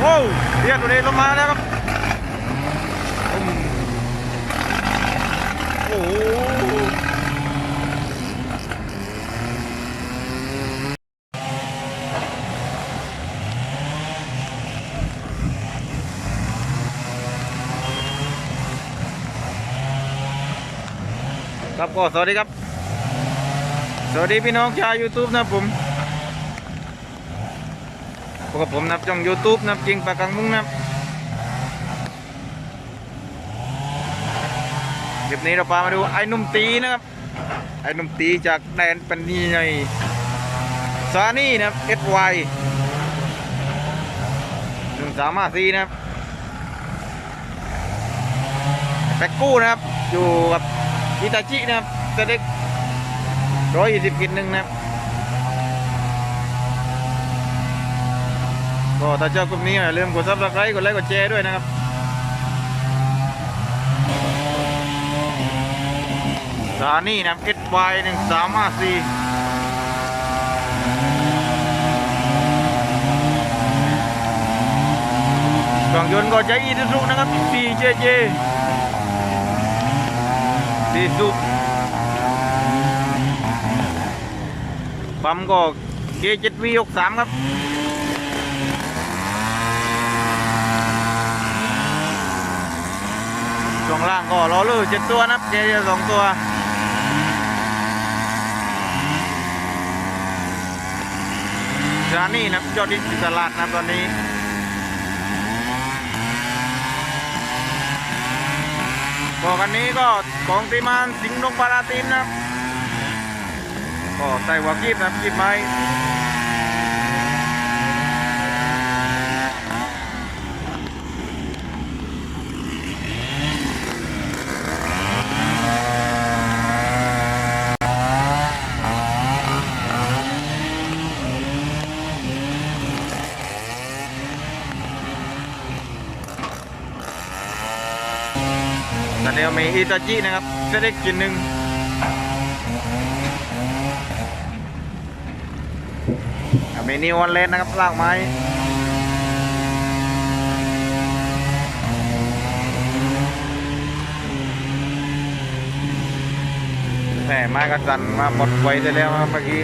โอ้เรียกตัวนี้ลงมาแล้วครับอืมโอ้โหครับก็สวัสดีครับ สวัสดีพี่น้องชาว YouTube นะผม พบกับผมนับช่อง YouTube นับจริงปากกังมุ้งนะครับคลิปนี้เราพามาดูไอ้หนุ่มตีนะครับ ไอ้หนุ่มตีจากแดนปันนีในซานี่นะครับ SY หนึ่งสามห้าสี่นะครับแพ็กกู้นะครับ อยู่กับอิตาชินะครับเสด็จร้อยยี่สิบกินหนึ่งนะครับ ก็ถ้าชอบคลิปนี้อย่าลืมกดซับสไครต์กดไลค์กดแชร์ด้วยนะครับสานี่นะ SY หนึ่งสามห้าสี่เครื่องยนต์ก็ใช้อีซูซุนะครับ 4JJ ซีซุปั๊มก็ K7V63 ครับ ช่วงล่างก็ล้อลื่นเจ็ดตัวนะเจเจสองตัวร้านนี้นะยอดดิจิตลาดนะตอนนี้ก็คันนี้ก็ของตีมานสิงห์นงปาราตินนะก็ใส่หัวกีบนะกีบไม้ แต่เดี๋ยวมีอิตาจินะครับจะได้กินหนึ่งมีนิวออนเลนนะครับลากไม้แหมไม้กระสันมาหมดไวได้แล้วเมื่อกี้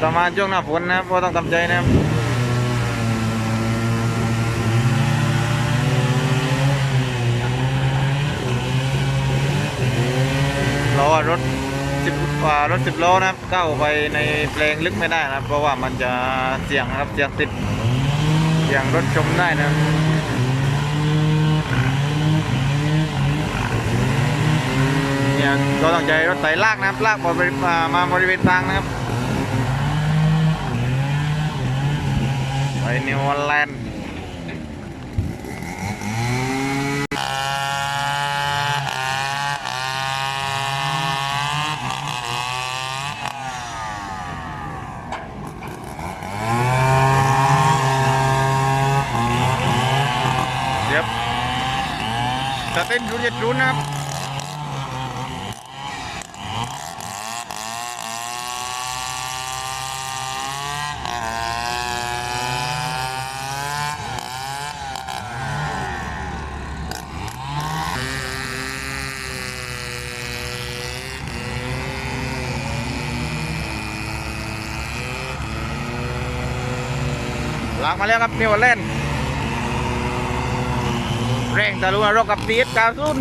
ก็ประมาณช่วงหน้าฝนนะครับก็ต้องทำใจนะครับเราว่ารถสิบกว่ารถสิบล้อนะครับเข้าไปในแปลงลึกไม่ได้นะครับ เพราะว่ามันจะเสี่ยงนะครับเสี่ยงติดเสี่ยงรถชมได้นะเนี่ยก็ต้องใจรถไถลากนะครับลากบริมามาบริเวณทางนะครับ ไปนิวออร์ ลักมาแล้วครับนิวออร์แลนด์เร่งตะลุนรกกับปีดกาซุน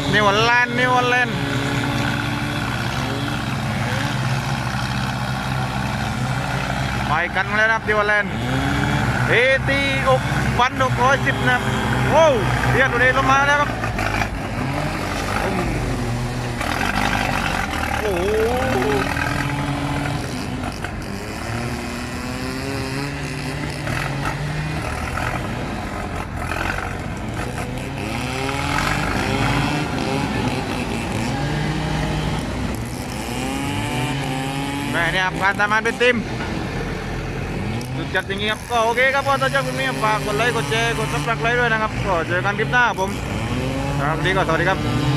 รับนิวออร์แลนด์นิวออร์แลนด์ไปกันแล้วนะครับนิวออร์แลนด์เอตีอกพันหกร้อยสิบนะโอ้เรียกตัวเองลงมาแล้วครับโอ้โหแม่เนี่ยครับการทำงานเป็นทีมสุดจัดอย่างนี้ครับก็โอเคครับก็ถ้าชอบคลิปนี้ฝากกดไลค์กดแชร์กดซับสไครต์ด้วยนะครับก็เจอกันคลิปหน้าผมสำหรับวันนี้ก็สวัสดีครับ